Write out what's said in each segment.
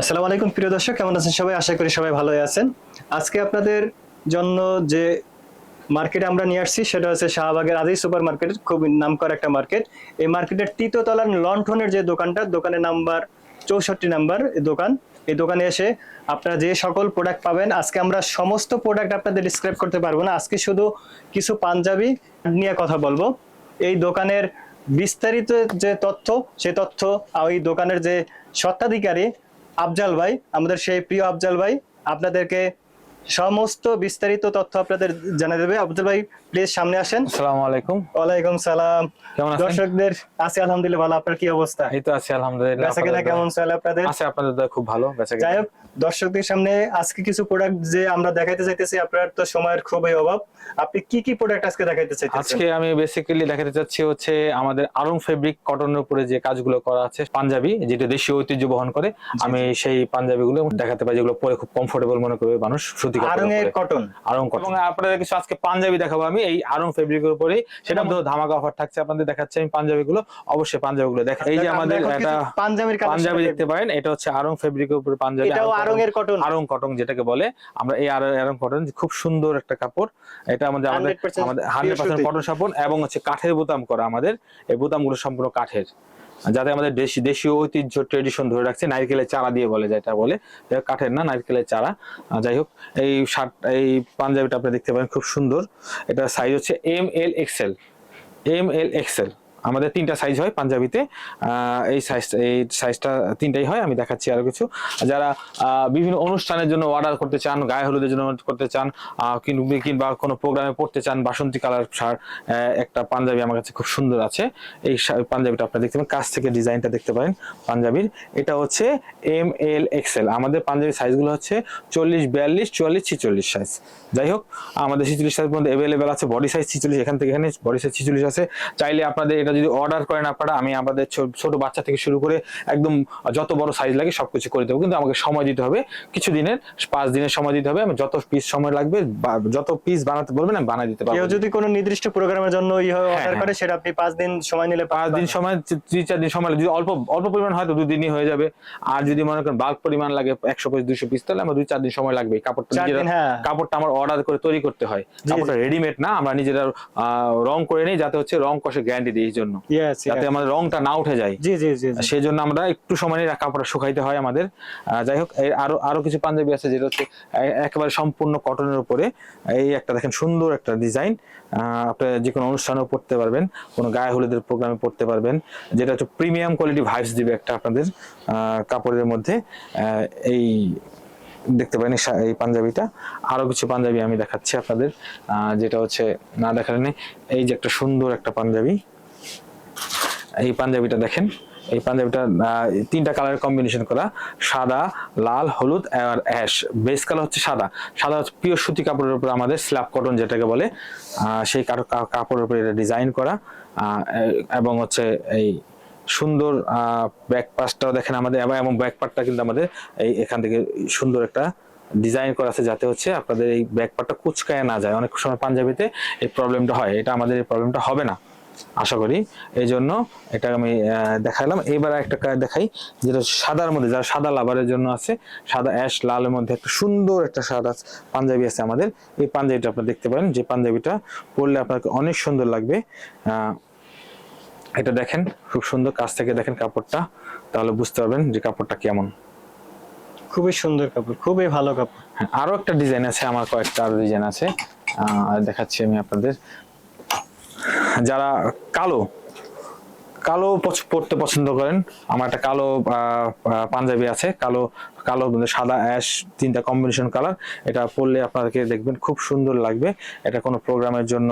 আসসালামু আলাইকুম, প্রিয় দর্শক, কেমন আছেন সবাই? আশা করি সবাই ভালোই আছেন। আজকে আপনাদের জন্য যে মার্কেটে আমরা নিয়ে আসছি, সেটা হচ্ছে শাহবাগের আদি সুপার মার্কেট খুব নামকরা একটা মার্কেট। এই মার্কেটের তৃতীয়তলার লন্ঠনের যে দোকানটা, দোকানের নাম্বার চৌষট্টি নাম্বার দোকান। এই দোকানে এসে আপনারা যে সকল প্রোডাক্ট পাবেন, আজকে আমরা সমস্ত প্রোডাক্ট আপনাদের ডিসক্রাইব করতে পারব না। আজকে শুধু কিছু পাঞ্জাবি নিয়ে কথা বলব। এই দোকানের বিস্তারিত যে তথ্য, সে তথ্য ওই দোকানের যে স্বত্বাধিকারী আফজাল ভাই আমাদের সেই প্রিয় আফজাল ভাই আপনাদেরকে সমস্ত বিস্তারিত তথ্য আপনাদের জানা দেবে আফজাল ভাই প্লিজ সামনে আসেন। আসসালামু আলাইকুম। ওয়ালাইকুম সালাম। কেমন আছেন? দর্শকদের আছি আলহামদুলিল্লাহ ভালো। আপনার কি অবস্থা? এই তো আছি আলহামদুলিল্লাহ বেচা কেনা কেমন চলে আপনাদের? আছে আপনাদের দয়া খুব ভালো বেচা কেনা। যাই হোক দর্শকদের সামনে আজকে কিছু প্রোডাক্ট যে আমরা দেখাইতে চাইতেছি আপনার তো সময়ের খুবই অভাব। আপনি কি কি প্রোডাক্ট আজকে দেখাইতে চাইতেছেন? আজকে আমি বেসিক্যালি দেখাতে চাচ্ছি হচ্ছে আমাদের আরং ফেব্রিক কটনের উপরে যে কাজগুলো করা আছে পাঞ্জাবি যেটা দেশীয় ঐতিহ্য বহন করে আমি সেই পাঞ্জাবিগুলো দেখাতে পাই যেগুলো পরে খুব কমফোর্টেবল মনে করবে মানুষ। সুতি কাপড়ের আরঙের কটন আরং কটন এবং আপনাদের কিছু আজকে পাঞ্জাবি দেখাবো আমি। এই আরং ফেব্রিকের উপরে সেটা মধ্যে ধামাকা অফার থাকছে। আপনাদের দেখাচ্ছি আমি পাঞ্জাবিগুলো। অবশ্যই পাঞ্জাবিগুলো দেখা এই যে আমাদের পাঞ্জাবির পাঞ্জাবি দেখতে পারেন। এটা হচ্ছে আরং ফেব্রিকের উপরে পাঞ্জাবি। এটাও আরং কটন আরং কটন যেটাকে বলে। আমরা এই আরং কটন খুব সুন্দর একটা কাপড়। এটা আমাদের আমাদের 100% হান্ড্রেড পার্সেন্ট কটন সাপন এবং হচ্ছে কাঠের বোতাম করা আমাদের। এই বোতামগুলো সম্পূর্ণ কাঠের। যাতে আমাদের দেশি দেশীয় ঐতিহ্য ট্রেডিশন ধরে রাখছে, নারকেলের চারা দিয়ে বলে, যেটা বলে কাঠের না, নারকেলের চারা। যাই হোক, এই শার্ট এই পাঞ্জাবিটা আপনি দেখতে পাবেন, খুব সুন্দর। এটা সাইজ হচ্ছে M L XL M L XL আমাদের তিনটা সাইজ হয় পাঞ্জাবিতে। এই সাইজ এই সাইজটা তিনটাই হয়, আমি দেখাচ্ছি আরও কিছু। যারা বিভিন্ন অনুষ্ঠানের জন্য অর্ডার করতে চান, গায়ে হলুদের জন্য করতে চান কিংবা কোনো প্রোগ্রামে পড়তে চান, বাসন্তী কালার শার্ট একটা পাঞ্জাবি আমার কাছে খুব সুন্দর আছে। এই পাঞ্জাবিটা আপনারা দেখতে পারেন, কাছ থেকে ডিজাইনটা দেখতে পারেন পাঞ্জাবির। এটা হচ্ছে এম এল এক্সেল আমাদের পাঞ্জাবি সাইজগুলো হচ্ছে চল্লিশ, বিয়াল্লিশ, চুয়াল্লিশ, ছিচল্লিশ সাইজ যাই হোক, আমাদের ছিচল্লিশ সাইজ পর্যন্ত অ্যাভেলেবেল আছে বডি সাইজ ছিচল্লিশ, এখান থেকে এখানে বডি সাইজ ছিচল্লিশ আছে। চাইলে আপনাদের এটা যদি অর্ডার করেন আপনারা আমি আমাদের ছোট বাচ্চা থেকে শুরু করে একদম যত বড় সাইজ লাগে সবকিছু করে দেবো। কিন্তু আমাকে সময় দিতে হবে। কিছু দিনের পাঁচ দিনের সময় দিতে হবে। আমি যত পিস সময় লাগবে যত পিস বানাতে বলবেন আমি বানাই দিতে পারব। যদি কোনো নির্দিষ্ট প্রোগ্রামের জন্য অর্ডার হ্যাঁ। করে সেটা আপনি পাঁচ দিন সময় নিলে পাঁচ দিন সময় দুই চার দিন সময় যদি অল্প অল্প পরিমাণ হয়তো দুই দিনই হয়ে যাবে। আর যদি মনে করেন বাল্ক পরিমাণ লাগে একশো পিস দুইশো পিস তাহলে আমার দুই চার দিন সময় লাগবে। কাপড়টা হ্যাঁ। কাপড়টা আমার অর্ডার করে তৈরি করতে হয়। কাপড়টা রেডিমেড না আমরা নিজেরা আহ, রং করে নিই যাতে হচ্ছে রং কষে গ্যারান্টি দিই জন্য। যাতে আমাদের রংটা না উঠে যায়। জি জি জি। সেই জন্য আমরা একটু সময় নিয়ে কাপড়টা শুকাইতে হয় আমাদের। যাই হোক আরও আরও কিছু পাঞ্জাবি আছে যেটা হচ্ছে একেবারে সম্পূর্ণ কটনের উপরে। এই একটা দেখেন সুন্দর একটা ডিজাইন আপনি যে কোনো অনুষ্ঠানেও পড়তে পারবেন কোনো গায়ে হলুদের প্রোগ্রামে পড়তে পারবেন। যেটা হচ্ছে প্রিমিয়াম কোয়ালিটি ভাইবস দিবে একটা আপনাদের আহ, কাপড়ের মধ্যে। এই দেখতে পারেন এই পাঞ্জাবিটা। আরও কিছু পাঞ্জাবি আমি দেখাচ্ছি আপনাদের। যেটা হচ্ছে না দেখালে এই যে একটা সুন্দর একটা পাঞ্জাবি। এই পাঞ্জাবিটা দেখেন। এই পাঞ্জাবিটা তিনটা কালারের কম্বিনেশন করা। সাদা, লাল, হলুদ আর অ্যাশ বেস কালার হচ্ছে সাদা। সাদা হচ্ছে পিওর সুতি কাপড়ের উপর আমাদের স্ল্যাব কটন যেটাকে বলে সেই কাপড়ের উপরে এটা ডিজাইন করা। এবং হচ্ছে এই সুন্দর ব্যাক পাসটাও দেখেন আমাদের, এবং ব্যাক পার্টটা কিন্তু আমাদের এই এখান থেকে সুন্দর একটা ডিজাইন করা আছে যাতে হচ্ছে আপনাদের এই ব্যাক পার্টটা কুচকায় না যায়। অনেক সময় পাঞ্জাবিতে এই প্রবলেমটা হয়। এটা আমাদের এই প্রবলেমটা হবে না। আশা করি। এই জন্য এটা আমি দেখালাম এবার একটা কা- দেখাই যেটা সাদার মধ্যে যারা সাদা লাভারের জন্য আছে সাদা অ্যাশ লালের মধ্যে একটা সুন্দর একটা সাদা পাঞ্জাবি আছে আমাদের। এই পাঞ্জাবিটা আপনারা দেখতে পারেন যে পাঞ্জাবিটা পরলে আপনাকে অনেক সুন্দর লাগবে। আহ, এটা দেখেন খুব সুন্দর কাছ থেকে দেখেন কাপড়টা তাহলে বুঝতে পারবেন যে কাপড়টা কেমন। খুবই সুন্দর কাপড় খুবই ভালো কাপড়। হ্যাঁ, আরও একটা ডিজাইন আছে আমার কয়েকটা আরও ডিজাইন আছে। আহ, দেখাচ্ছি আমি আপনাদের। যারা কালো কালো পরতে পছন্দ করেন আমার একটা কালো পাঞ্জাবি আছে কালো কালো, সাদা, অ্যাশ, তিনটা কম্বিনেশন কালার এটা পরলে আপনাদেরকে দেখবেন খুব সুন্দর লাগবে। এটা কোনো প্রোগ্রামের জন্য,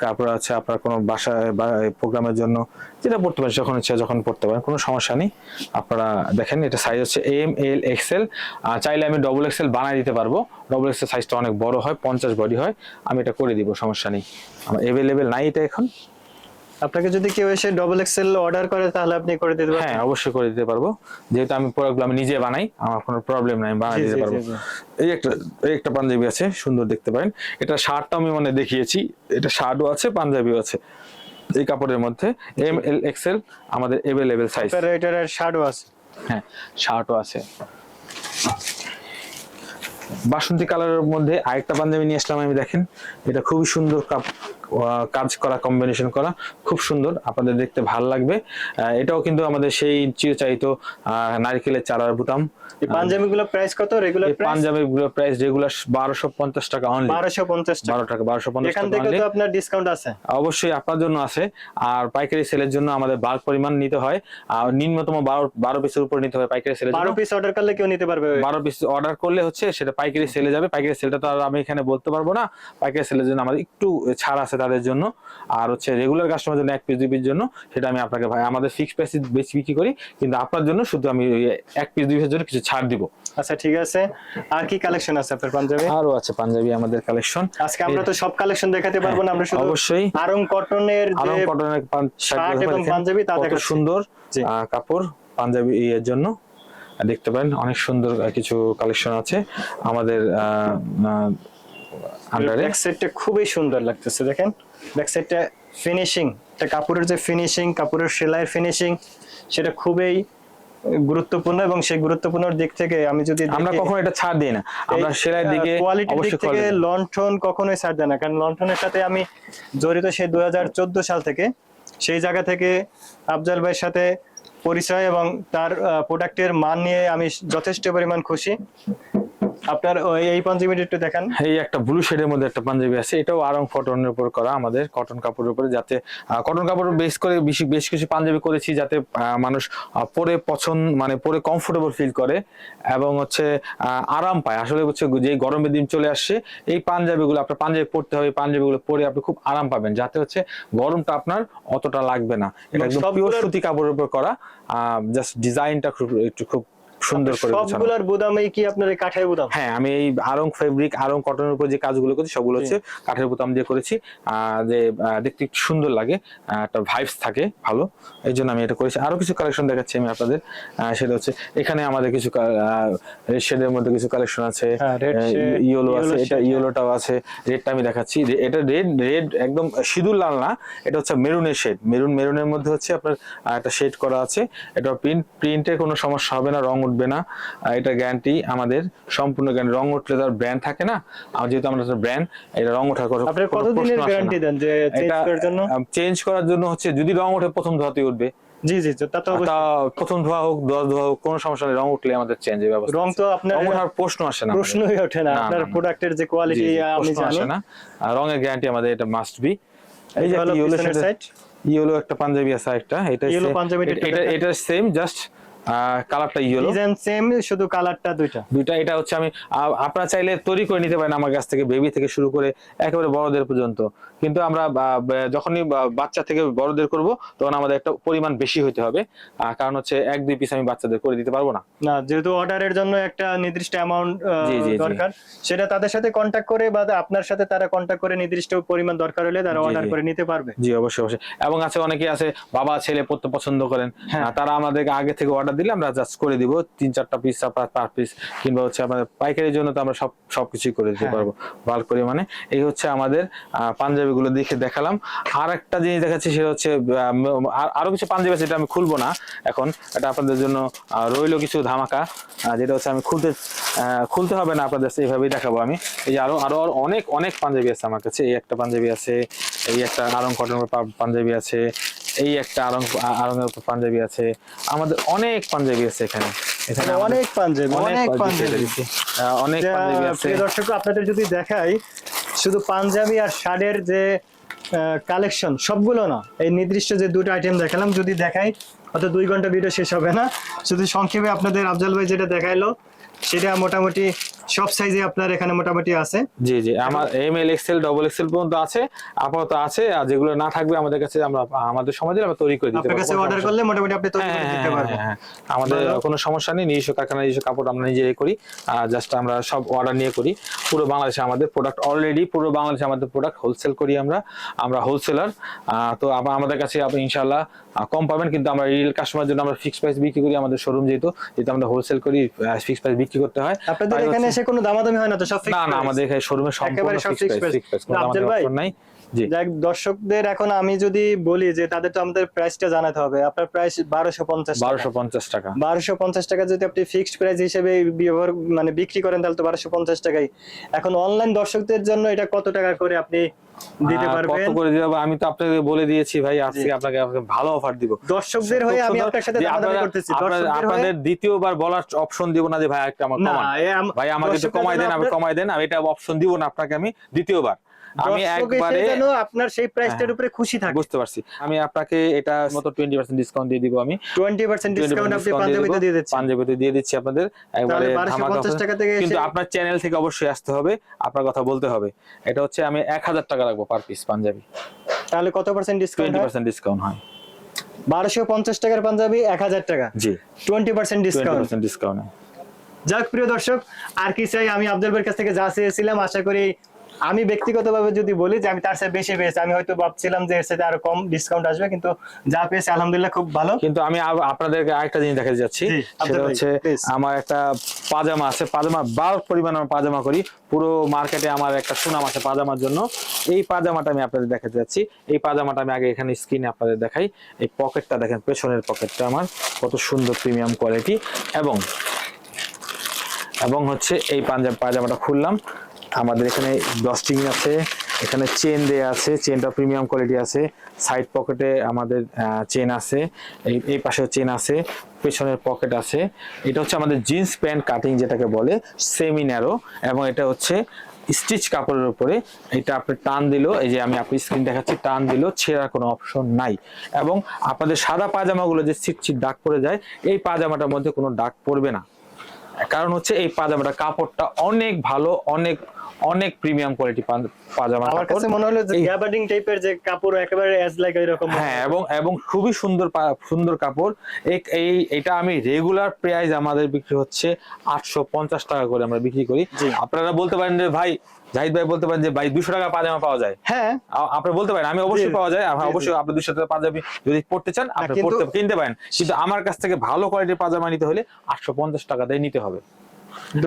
তারপরে আছে আপনার কোনো বাসায় বা প্রোগ্রামের জন্য, যেটা পড়তে পারেন, যখন ইচ্ছা যখন পড়তে পারেন, কোনো সমস্যা নেই। আপনারা দেখেন, এটা সাইজ হচ্ছে এম এল এক্সেল চাইলে আমি ডবল এক্সেল বানাই দিতে পারব। ডবল এক্সেল সাইজটা অনেক বড় হয়, পঞ্চাশ বডি হয়, আমি এটা করে দিব, সমস্যা নেই। আমার অ্যাভেলেবেল নাই এটা এখন। আপনাকে যদি কেউ এসে ডবল এক্সেল অর্ডার করে তাহলে আপনি করে দিতে পারবেন। হ্যাঁ অবশ্যই করে দিতে পারব। যেহেতু আমি প্রোডাক্টগুলো আমি নিজে বানাই আমার কোনো প্রবলেম নাই বানাই দিতে পারব। এই একটা এই একটা পাঞ্জাবি আছে সুন্দর দেখতে পারেন। এটা শার্টটা আমি মানে দেখিয়েছি এটা শার্টও আছে পাঞ্জাবিও আছে। এই কাপড়ের মধ্যে এম এল এক্সেল আমাদের অ্যাভেলেবেল সাইজ এটার শার্টও আছে। হ্যাঁ শার্টও আছে। বাসন্তী কালারের মধ্যে আরেকটা পাঞ্জাবি নিয়ে আসলাম আমি দেখেন। এটা খুবই সুন্দর কাপ- আহ, কাজ করা কম্বিনেশন করা খুব সুন্দর। আপনাদের দেখতে ভালো লাগবে। এটাও কিন্তু আমাদের সেই চিরচারিত আহ, নারকেলের চারার বুতাম। এই পাঞ্জাবিগুলো প্রাইস কত? রেগুলার এই প্রাইস রেগুলার বারোশো পঞ্চাশ টাকা অনলি বারোশো পঞ্চাশ টাকা। বারো টাকা বারোশো পঞ্চাশ এখান থেকে তো আপনার ডিসকাউন্ট আছে। অবশ্যই আপনার জন্য আছে। আর পাইকারি সেলের জন্য আমাদের বাল্ক পরিমাণ নিতে হয়। আর নিম্নতম বারো বারো পিসের উপর নিতে হয় পাইকারি সেলের বারো জন্য। পিস অর্ডার করলে কেউ নিতে পারবে? বারো পিস অর্ডার করলে হচ্ছে সেটা পাইকারি সেলে যাবে। পাইকারি সেলটা তো আর আমি এখানে বলতে পারব না। পাইকারি সেলের জন্য আমাদের একটু ছাড় আছে তাদের জন্য। আর হচ্ছে রেগুলার কাস্টমার জন্য এক পিস দুই পিস জন্য সেটা আমি আপনাকে ভাই আমাদের ফিক্স প্রাইস বেশি বিক্রি করি। কিন্তু আপনার জন্য শুধু আমি এক পিস দুই পিসের জন্য কিছু ছাড় দিব। আচ্ছা ঠিক আছে। আর কি কালেকশন আছে আপনার পাঞ্জাবি? আরও আছে পাঞ্জাবি আমাদের কালেকশন আজকে আমরা তো সব কালেকশন দেখাতে পারব না আমরা শুধু অবশ্যই। আরং কটনের আরং কটনের শার্ট এবং পাঞ্জাবি তা দেখাচ্ছি। সুন্দর। কাপড় পাঞ্জাবি এর জন্য। দেখতে পারেন অনেক সুন্দর কিছু কালেকশন আছে। আমাদের আন্ডারে ব্যাক সাইডটা খুবই সুন্দর লাগতেছে দেখেন। ব্যাক সাইডটা ফিনিশিং এটা কাপড়ের যে ফিনিশিং কাপড়ের সেলাইয়ের ফিনিশিং সেটা খুবই গুরুত্বপূর্ণ এবং সেই গুরুত্বপূর্ণ দিক থেকে আমি যদি আমরা কখনো এটা ছাড় দিই না। আমরা সেলাইয়ের দিকে কোয়ালিটির দিক থেকে লন্ঠন কখনোই ছাড় দেয় না কারণ লন্ঠনের সাথে আমি জড়িত সেই দুই হাজার চোদ্দ সাল থেকে সেই জায়গা থেকে আফজাল ভাইয়ের সাথে পরিচয় এবং তার প্রোডাক্টের মান নিয়ে আমি যথেষ্ট পরিমাণ খুশি। আপনার এই পাঞ্জাবিটা একটু দেখান। এই একটা ব্লু শেডের মধ্যে একটা পাঞ্জাবি আছে। এটাও আরং কটনের উপর করা আমাদের কটন কাপড়ের উপরে যাতে কটন কাপড় বেশ করে বেশি বেশ কিছু পাঞ্জাবি করেছি যাতে মানুষ পরে পছন্দ মানে পরে কমফোর্টেবল ফিল করে এবং হচ্ছে আরাম পায়। আসলে হচ্ছে যে গরমের দিন চলে আসছে এই পাঞ্জাবিগুলো আপনার পাঞ্জাবি পরতে হবে পাঞ্জাবিগুলো পরে আপনি খুব আরাম পাবেন যাতে হচ্ছে গরমটা আপনার অতটা লাগবে না। এটা একদম পিওর সুতি কাপড়ের উপর করা জাস্ট ডিজাইনটা খুব একটু খুব সুন্দর করে সবগুলোর বুদামেই কি আপনার কাঠের বুদাম? হ্যাঁ আমি এই আরং ফেব্রিক আরং কটনের উপর যে কাজগুলো করছি হচ্ছে কাঠের বোতাম দিয়ে করেছি। যে দেখতে সুন্দর লাগে। একটা ভাইবস থাকে ভালো। এই জন্য আমি এটা করেছি। আরও কিছু কালেকশন দেখাচ্ছি আমি আপনাদের। সেটা হচ্ছে এখানে আমাদের কিছু রেড শেডের মধ্যে কিছু কালেকশন আছে। হ্যাঁ, ইয়েলো আছে এটা ইয়েলোটাও আছে। রেডটা আমি দেখাচ্ছি। এটা রেড রেড একদম সিঁদুর লাল না এটা হচ্ছে মেরুনের শেড মেরুন মেরুনের মধ্যে হচ্ছে আপনার একটা শেড করা আছে। এটা প্রিন্ট প্রিন্টের কোনো সমস্যা হবে না রং উঠবে না। এটা গ্যারান্টি আমাদের সম্পূর্ণ গ্যারান্টি রং উঠলে তার ব্র্যান্ড থাকে না। আর যেহেতু আমরা ব্র্যান্ড এটা রং ওঠার কোনো আপনার কোনো কতদিনের। গ্যারান্টি দেন যে চেঞ্জ করার জন্য? চেঞ্জ করার জন্য হচ্ছে যদি রং ওঠে প্রথম ধোয়াতেই উঠবে। জি জি তা তো প্রথম ধোয়া হোক দশ ধোয়া হোক কোনো সমস্যা নেই রং উঠলে আমাদের চেঞ্জের ব্যবস্থা রং তো আপনার রং ওঠার প্রশ্ন আসে না। প্রশ্নই ওঠে না। আপনার। প্রোডাক্টের যে কোয়ালিটি আমি জানি। আসে না। আর রঙের গ্যারান্টি আমাদের এটা মাস্ট বি এই যে ইয়েলো পিছনের side। ইয়েলো একটা পাঞ্জাবি আছে একটা এটা same- পাঞ্জাবিটা এটা- একটু। এটা সেম জাস্ট কালারটা ইয়েলো ডিজাইন সেম শুধু কালারটা দুইটা। দুইটা এটা হচ্ছে আমি আপনারা চাইলে তৈরি করে নিতে পারেন আমার কাছ থেকে বেবি থেকে শুরু করে একেবারে বড়দের পর্যন্ত। কিন্তু আমরা যখনই বাচ্চা থেকে বড়দের করব তখন আমাদের একটা পরিমাণ বেশি হতে হবে। কারণ হচ্ছে এক দুই পিস আমি বাচ্চাদের করে দিতে পারব না। না যেহেতু অর্ডারের জন্য একটা নির্দিষ্ট অ্যামাউন্ট। দরকার সেটা তাদের সাথে কন্ট্যাক্ট করে বা আপনার সাথে তারা কন্ট্যাক্ট করে নির্দিষ্ট পরিমাণ দরকার হলে তারা অর্ডার করে নিতে পারবে। জি অবশ্যই অবশ্যই। এবং আছে অনেকে আছে বাবা ছেলে পড়তে পছন্দ করেন। হ্যাঁ। তারা আমাদেরকে আগে থেকে অর্ডার দিলে আমরা জাস্ট করে দিব। তিন চারটা পিস পার পিস কিংবা হচ্ছে আমাদের পাইকারির জন্য তো আমরা সব সবকিছুই করে দিতে হ্যাঁ। পারব বাল্ক পরিমাণে। এই হচ্ছে আমাদের পাঞ্জাবি গুলো দেখে দেখালাম। আর একটা জিনিস দেখাচ্ছি সেটা হচ্ছে আর- আরও কিছু পাঞ্জাবি আছে যেটা আমি খুলবো না এখন। এটা আপনাদের জন্য রইল কিছু ধামাকা যেটা হচ্ছে আমি খুলতে আহ, খুলতে হবে না আপনাদের এইভাবেই দেখাবো আমি। এই যে আরও আরও আরও অনেক অনেক পাঞ্জাবি আছে আমার কাছে। এই একটা পাঞ্জাবি আছে এই একটা আরং কটনের পা- পাঞ্জাবি আছে এই একটা আরং আরঙের উপর পাঞ্জাবি আছে। আমাদের অনেক পাঞ্জাবি আছে এখানে। এখানে অনেক পাঞ্জাবি অনেক পাঞ্জাবি অনেক পাঞ্জাবি আছে। দর্শক আপনাদের যদি দেখাই শুধু পাঞ্জাবি আর শার্টের যে কালেকশন সবগুলো না এই নির্দিষ্ট যে দুটো আইটেম দেখালাম যদি দেখাই অত দুই ঘণ্টা ভিডিও শেষ হবে না। শুধু সংক্ষেপে আপনাদের আফজাল ভাই যেটা দেখাইলো সেটা মোটামুটি সব সাইজে আপনার এখানে মোটামুটি আছে? জি জি। আমার M L XL double XL পর্যন্ত আছে আপাতত আছে আর যেগুলো না থাকবে আমাদের কাছে আমরা আমাদের সময় দিলে আমরা তৈরি করে দিতে আপনার কাছে অর্ডার করলে মোটামুটি আপনি তৈরি করে হ্যাঁ, দিতে হ্যাঁ, পারবেন হ্যাঁ। আমাদের কোনো সমস্যা নেই নিজস্ব কারখানা নিজস্ব কাপড় আমরা নিজেরাই করি আর জাস্ট আমরা সব অর্ডার নিয়ে করি। পুরো বাংলাদেশে আমাদের প্রোডাক্ট অলরেডি পুরো বাংলাদেশে আমাদের প্রোডাক্ট হোলসেল করি আমরা আমরা হোলসেলার তো আমাদের কাছে আপনি ইনশাল্লাহ আহ, কম পাবেন কিন্তু আমরা রিয়েল কাস্টমার জন্য আমরা ফিক্স প্রাইস বিক্রি করি আমাদের শোরুম যেহেতু যেহেতু আমরা হোলসেল করি ফিক্স প্রাইস বিক্রি করতে হয়। আপনাদের এখানে কোনো দামাদামি হয় না তো সব না না আমাদের এখানে শোরুমে সম্পূর্ণ সব ফিক্স প্রাইস আমাদের ভাই, যাক দর্শকদের এখন আমি যদি বলি যে তাদের তো আমাদের প্রাইসটা জানাতে হবে। আপনার প্রাইস বারোশো পঞ্চাশ বারোশো পঞ্চাশ টাকা। বারোশো পঞ্চাশ টাকা যদি আপনি ফিক্সড প্রাইস হিসেবে ব্যবহার মানে বিক্রি করেন তাহলে তো বারোশো পঞ্চাশ টাকাই। এখন অনলাইন দর্শকদের জন্য এটা কত টাকা করে আপনি দিতে পারবেন কত করে দিতে আমি তো আপনাকে বলে দিয়েছি ভাই আজকে আপনাকে ভালো অফার দিব। দর্শকদের হয়ে আমি আপনার সাথে দামাদামি করতেছি। আপনাদের দ্বিতীয়বার বলার অপশন দিব না যে ভাই একটা আমার কমান। ভাই আমাকে একটু কমাই দেন আমি কমাই দেন আমি এটা অপশন দিব না আপনাকে আমি দ্বিতীয়বার। আমি একবারে যেন আপনার সেই প্রাইসটার হ্যাঁ। উপরে খুশি থাকে। বুঝতে পারছি। আমি আপনাকে এটা মতো টোয়েন্টি পার্সেন্ট ডিসকাউন্ট দিয়ে দিব আমি। 20% ডিসকাউন্ট আপনি পাঞ্জাবিতে দিয়ে দিচ্ছেন। পাঞ্জাবিতে দিয়ে দিচ্ছি আপনাদের। একবারে তাহলে বারোশো ধামাকা পঞ্চাশ offer। টাকা থেকে কিন্তু আপনার চ্যানেল থেকে অবশ্যই আসতে হবে। আপনার কথা বলতে হবে। এটা হচ্ছে আমি এক হাজার টাকা রাখব পার পিস পাঞ্জাবি তাহলে কত percent discount twenty percent discount হয়। বারোশো পঞ্চাশ টাকার পাঞ্জাবি এক হাজার টাকা। জি। টোয়েন্টি পার্সেন্ট ডিসকাউন্ট ডিসকাউন্ট যাক প্রিয় দর্শক আর কি চাই আমি আব্দুল ভাইয়ের কাছ থেকে যা চেয়েছিলাম। আশা করি আমি ব্যক্তিগতভাবে যদি বলি যে আমি তার সাথে বেশি পেয়েছি আমি হয়তো ভাবছিলাম যে এর সাথে আরও কম ডিসকাউন্ট আসবে কিন্তু যা পেয়েছি আলহামদুলিল্লাহ খুব ভালো। কিন্তু আমি আপনাদেরকে আরেকটা জিনিস দেখাতে যাচ্ছি সেটা হচ্ছে আমার একটা পাজামা আছে পাজামা বাল্ক পরিমাণ আমি পাজামা করি পুরো মার্কেটে আমার একটা সুনাম আছে পাজামার জন্য। এই পাজামাটা আমি আপনাদের দেখাতে যাচ্ছি এই পাজামাটা আমি আগে এখানে স্ক্রিনে আপনাদের দেখাই এই পকেটটা দেখেন পেছনের পকেটটা আমার কত সুন্দর প্রিমিয়াম কোয়ালিটি এবং এবং হচ্ছে এই পাঞ্জাব পায়জামাটা খুললাম আমাদের এখানে ডস্টিং আছে, এখানে চেন দেয়া আছে চেনটা প্রিমিয়াম কোয়ালিটি আছে সাইড পকেটে আমাদের চেন আছে, এই পাশেও চেন আছে, পেছনের পকেট আছে। এটা হচ্ছে আমাদের জিন্স প্যান্ট কাটিং যেটাকে বলে সেমি ন্যারো এবং এটা হচ্ছে স্টিচ কাপড়ের উপরে। এটা আপনি টান দিল এই যে আমি আপনি স্ক্রিন দেখাচ্ছি, টান দিল ছেঁড়ার কোনো অপশন নাই। এবং আপনাদের সাদা পাজামাগুলো যে ছিটছিট দাগ পড়ে যায়, এই পাজামাটার মধ্যে কোনো দাগ পড়বে না। কারণ হচ্ছে এই পাজামাটা কাপড়টা অনেক ভালো, অনেক অনেক প্রিমিয়াম কোয়ালিটি পাজামা আমার কাছে মনে হলো যে গ্যাবার্ডিং টাইপের যে কাপড় একেবারে অ্যাজ লাইক এরকম হ্যাঁ এবং এবং খুবই সুন্দর সুন্দর কাপড়। এই এই এটা আমি রেগুলার প্রাইস আমাদের বিক্রি হচ্ছে আটশো পঞ্চাশ টাকা করে আমরা বিক্রি করি। আপনারা বলতে পারেন যে ভাই জাহিদ ভাই বলতে পারেন যে ভাই দুশো টাকা পাজামা পাওয়া যায়? হ্যাঁ। আপনি বলতে পারেন আমি অবশ্যই পাওয়া যায়। জি। অবশ্যই আপনি দুশো টাকা পাঞ্জাবি যদি পড়তে চান আপনি পড়তে কিনতে পারেন। কিন্তু আমার কাছ থেকে ভালো কোয়ালিটির পাজামা নিতে হলে আটশো পঞ্চাশ টাকা দিয়ে নিতে হবে।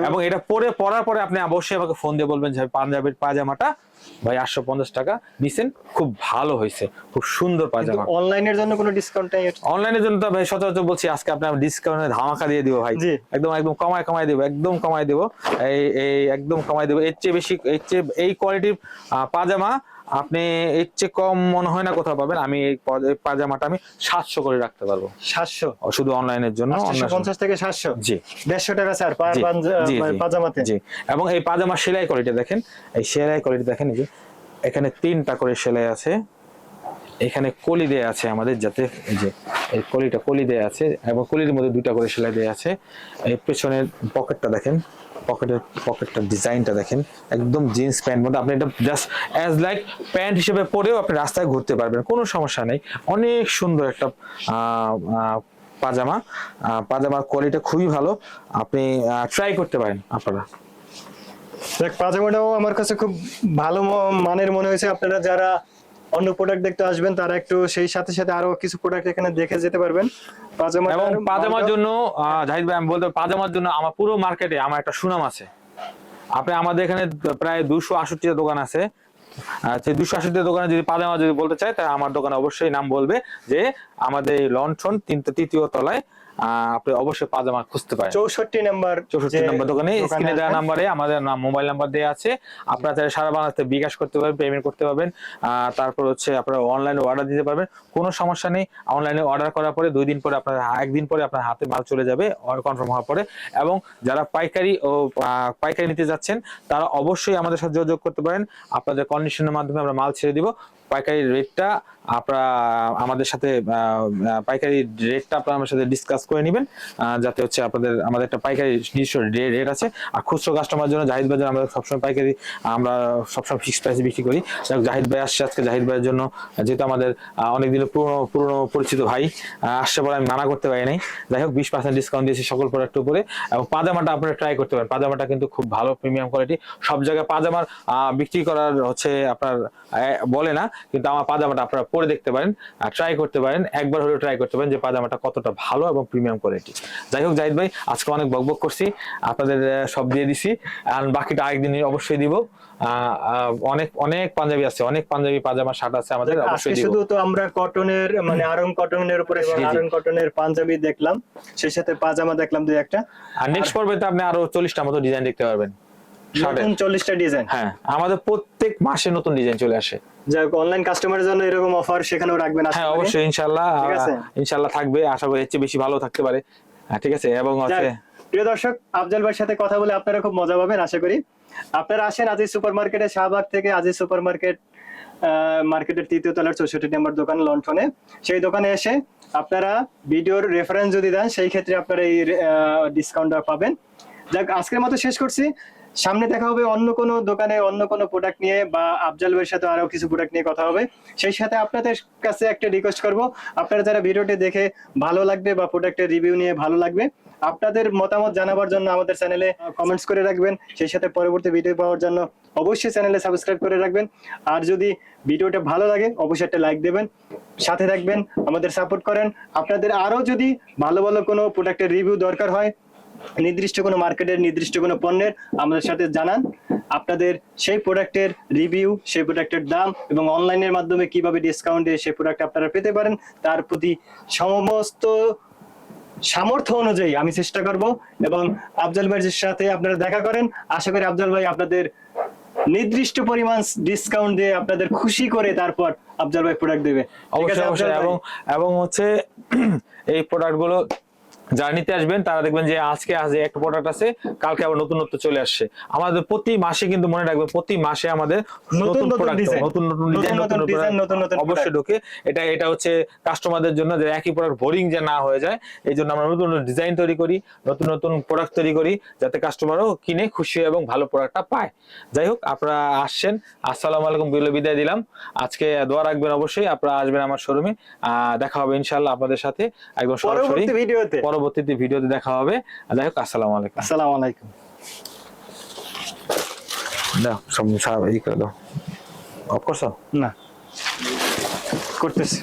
এবং এটা পরে পরার পরে আপনি অবশ্যই আমাকে ফোন দিয়ে বলবেন যে পাঞ্জাবের পাজামাটা ভাই আটশো পঞ্চাশ টাকা নিছেন। খুব ভালো হয়েছে খুব সুন্দর পাজামা অনলাইনের জন্য কোনো ডিসকাউন্ট নেই? অনলাইনের জন্য তো ভাই সচরাচর বলছি আজকে আপনি ডিসকাউন্টে ধামাকা দিয়ে দিব ভাই। একদম একদম কমায় কমায় দিব একদম কমায় দিব। এই এই একদম কমায় দিব। এর চেয়ে বেশি এর চেয়ে এই কোয়ালিটির পাজামা আপনি এর চেয়ে কম মনে হয় না কোথাও পাবেন। আমি এই পাজামাটা আমি সাতশো করে রাখতে পারব। সাতশো? শুধু অনলাইনের জন্য পঞ্চাশ থেকে সাতশো? জি। দেড়শো টাকা স্যার মানে পাজামাতে। জি। এবং এই পাজামার সেলাই কোয়ালিটি দেখেন এই সেলাই কোয়ালিটি দেখেন এই যে এখানে তিনটা করে সেলাই আছে। এখানে কলি দেয়া আছে আমাদের যাতে এই যে এই কলিটা কলি দেয়া আছে এবং কলির মধ্যে দুইটা করে সেলাই দেয়া আছে। এই পেছনের পকেটটা দেখেন পকেটের পকেটটার ডিজাইনটা দেখেন, একদম জিন্স প্যান্ট মধ্যে। আপনি এটা জাস্ট অ্যাজ লাইক প্যান্ট হিসেবে পরেও আপনি রাস্তায় ঘুরতে পারবেন, কোনো সমস্যা নেই। অনেক সুন্দর একটা পাজামা। পাজামার কোয়ালিটি খুবই ভালো। আপনি ট্রাই করতে পারেন আপনারা। পাজামাটাও আমার কাছে খুব ভালো মানের মনে হয়েছে। আপনারা যারা অন্য প্রোডাক্ট দেখতে আসবেন তারা একটু সেই সাথে সাথে আরও কিছু প্রোডাক্ট এখানে দেখে যেতে পারবেন। পাজামা এবং পাজামার জন্য জাহিদ ভাই আমি বলতে পাজামার জন্য আমার পুরো মার্কেটে আমার একটা সুনাম আছে। আপনি আমাদের এখানে প্রায় দুশো আষট্টিটা দোকান আছে। সেই দুশো আষট্টিটা দোকানে যদি পাজামা যদি বলতে চায় তাহলে আমার দোকানে অবশ্যই নাম বলবে যে আমাদের লন্ঠন তিন তৃতীয় তলায় আপনি অবশ্যই পাজামা খুঁজতে পারেন। চৌষট্টি নাম্বার চৌষট্টি নম্বর দোকানে স্ক্রিনে দেওয়া নাম্বারে আমাদের নাম মোবাইল নাম্বার দেওয়া আছে। আপনারা চাইলে সারা বাংলাদেশে বিকাশ করতে পারবেন পেমেন্ট করতে পারবেন। তারপর হচ্ছে আপনারা অনলাইনে অর্ডার দিতে পারবেন। কোনো সমস্যা নেই অনলাইনে অর্ডার করার পরে দুই দিন পরে আপনার একদিন পরে আপনার হাতে মাল চলে যাবে কনফার্ম হওয়ার পরে। এবং যারা পাইকারি ও পাইকারি নিতে যাচ্ছেন তারা অবশ্যই আমাদের সাথে যোগাযোগ করতে পারেন। আপনাদের কন্ডিশনের মাধ্যমে আমরা মাল ছেড়ে দিব। পাইকারি রেটটা আপনারা আমাদের সাথে পাইকারি রেটটা আপনারা আমার সাথে ডিসকাস করে নেবেন যাতে হচ্ছে আপনাদের, আমাদের একটা পাইকারি নিজস্ব রেট আছে। আর খুচরো কাস্টমার জন্য জাহিদ বাজার আমরা সবসময় পাইকারি, আমরা সবসময় ফিক্স প্রাইসে বিক্রি করি। জাহিদ ভাই আসছে আজকে, জাহিদ ভাইয়ের জন্য, যেহেতু আমাদের অনেকদিনের পুরনো পুরনো পরিচিত ভাই আসছে পরে আমি মানা করতে পারি নাই। যাই হোক, বিশ পার্সেন্ট ডিসকাউন্ট দিয়েছি সকল প্রোডাক্টের উপরে। এবং পাজামাটা আপনারা ট্রাই করতে পারেন। পাজামাটা কিন্তু খুব ভালো প্রিমিয়াম কোয়ালিটি সব জায়গায় পাজামার বিক্রি করার হচ্ছে আপনার বলে না, কিন্তু আমার পাজামাটা আপনারা পরে দেখতে পারেন ট্রাই করতে পারেন। একবার হলেও ট্রাই করতে পারেন যে পাজামাটা কতটা ভালো এবং প্রিমিয়াম কোয়ালিটি যাই হোক জাহিদ ভাই আজকে অনেক বকবক করছি। আপনাদের সব দিয়ে দিছি। আর বাকিটা আরেকদিন অবশ্যই দিব। অনেক অনেক পাঞ্জাবি আছে অনেক পাঞ্জাবি পাজামা শার্ট আছে আমাদের অবশ্যই দিব। শুধু তো আমরা কটনের মানে আরং কটনের উপরে। আরং কটনের পাঞ্জাবি দেখলাম। সেই সাথে পাজামা দেখলাম দুই একটা। আর নেক্সট পর্বে তো আপনি আরও চল্লিশটা মতো ডিজাইন দেখতে পারবেন। শার্টের নতুন চল্লিশটা ডিজাইন হ্যাঁ আমাদের প্রত্যেক মাসে নতুন ডিজাইন চলে আসে। যাই অনলাইন কাস্টমারের জন্য এরকম অফার সেখানেও রাখবেন হ্যাঁ। অবশ্যই ইনশাল্লাহ আছে। ইনশাল্লাহ থাকবে। আশা করি বেশি ভালো থাকতে পারে। হ্যাঁ, ঠিক আছে এবং যাক, প্রিয় দর্শক আফজাল ভাইয়ের সাথে কথা বলে আপনারা খুব মজা পাবেন আশা করি। আপনারা আসেন আজিজ সুপার মার্কেটে শাহবাগ থেকে আজিজ সুপার মার্কেট মার্কেটের তৃতীয় তলার চৌষট্টি নম্বর দোকান লন্ঠনে সেই দোকানে এসে আপনারা ভিডিওর রেফারেন্স যদি দেন সেই ক্ষেত্রে আপনারা এই ডিসকাউন্টটা পাবেন। যাক আজকের মতো শেষ করছি। সামনে দেখা হবে অন্য কোনো দোকানে, অন্য কোনো প্রোডাক্ট নিয়ে বা আফজাল ভাইয়ের সাথে আরও কিছু প্রোডাক্ট নিয়ে কথা হবে। সেই সাথে আপনাদের কাছে একটা রিকোয়েস্ট করব। আপনারা যারা ভিডিওটি দেখে ভালো লাগবে বা প্রোডাক্টের রিভিউ নিয়ে ভালো লাগবে, আপনাদের মতামত জানাবার জন্য আমাদের চ্যানেলে কমেন্টস করে রাখবেন। সেই সাথে পরবর্তী ভিডিও পাওয়ার জন্য অবশ্যই চ্যানেলে সাবস্ক্রাইব করে রাখবেন। আর যদি ভিডিওটা ভালো লাগে, অবশ্যই একটা লাইক দেবেন। সাথে থাকবেন, আমাদের সাপোর্ট করেন। আপনাদের আরও যদি ভালো ভালো কোনো প্রোডাক্টের রিভিউ দরকার হয় নির্দিষ্ট কোনো মার্কেটের নির্দিষ্ট কোনো পণ্যের আমাদের সাথে জানান। আপনাদের সেই প্রোডাক্টের রিভিউ সেই প্রোডাক্টের দাম এবং অনলাইনের মাধ্যমে কীভাবে ডিসকাউন্ট ডিসকাউন্টে সেই প্রোডাক্ট আপনারা পেতে পারেন তার প্রতি সমস্ত সামর্থ্য অনুযায়ী আমি চেষ্টা করব এবং আফজাল ভাইয়ের সাথে আপনারা দেখা করেন। আশা করি আফজাল ভাই আপনাদের নির্দিষ্ট পরিমাণ ডিসকাউন্ট দিয়ে আপনাদের খুশি করে তারপর আফজাল ভাই প্রোডাক্ট দেবে। অবশ্যই এবং এবং হচ্ছে এই প্রোডাক্টগুলো যারা নিতে আসবেন তারা দেখবেন যে আজকে আজ একটা প্রোডাক্ট আছে কালকে আবার নতুনত্ব চলে আসছে। আমাদের প্রতি মাসে কিন্তু মনে রাখবেন প্রতি মাসে আমাদের নতুন নতুন নতুন প্রোডাক্ট নতুন নতুন নতুন ডিজাইন নতুন নতুন অবশ্যই ঢোকে। এটা এটা হচ্ছে কাস্টমারদের জন্য যে একই প্রোডাক্ট বোরিং যে না হয়ে যায় এই জন্য আমরা নতুন নতুন ডিজাইন তৈরি করি নতুন নতুন প্রোডাক্ট তৈরি করি যাতে কাস্টমারও কিনে খুশি হয় এবং ভালো প্রোডাক্টটা পায়। যাই হোক আপনারা আসছেন আসসালামু আলাইকুম বলে বিদায় দিলাম। আজকে দোয়া রাখবেন অবশ্যই আপনারা আসবেন আমার শোরুমে দেখা হবে ইনশাল্লাহ আপনাদের সাথে। একদম সরাসরি ভিডিওতে পরবর্তীতে ভিডিওতে দেখা হবে। যাই হোক আসসালামু আলাইকুম। আসসালামু আলাইকুম। দাও সব এই করে দাও। অফ করছ? না করতেছি।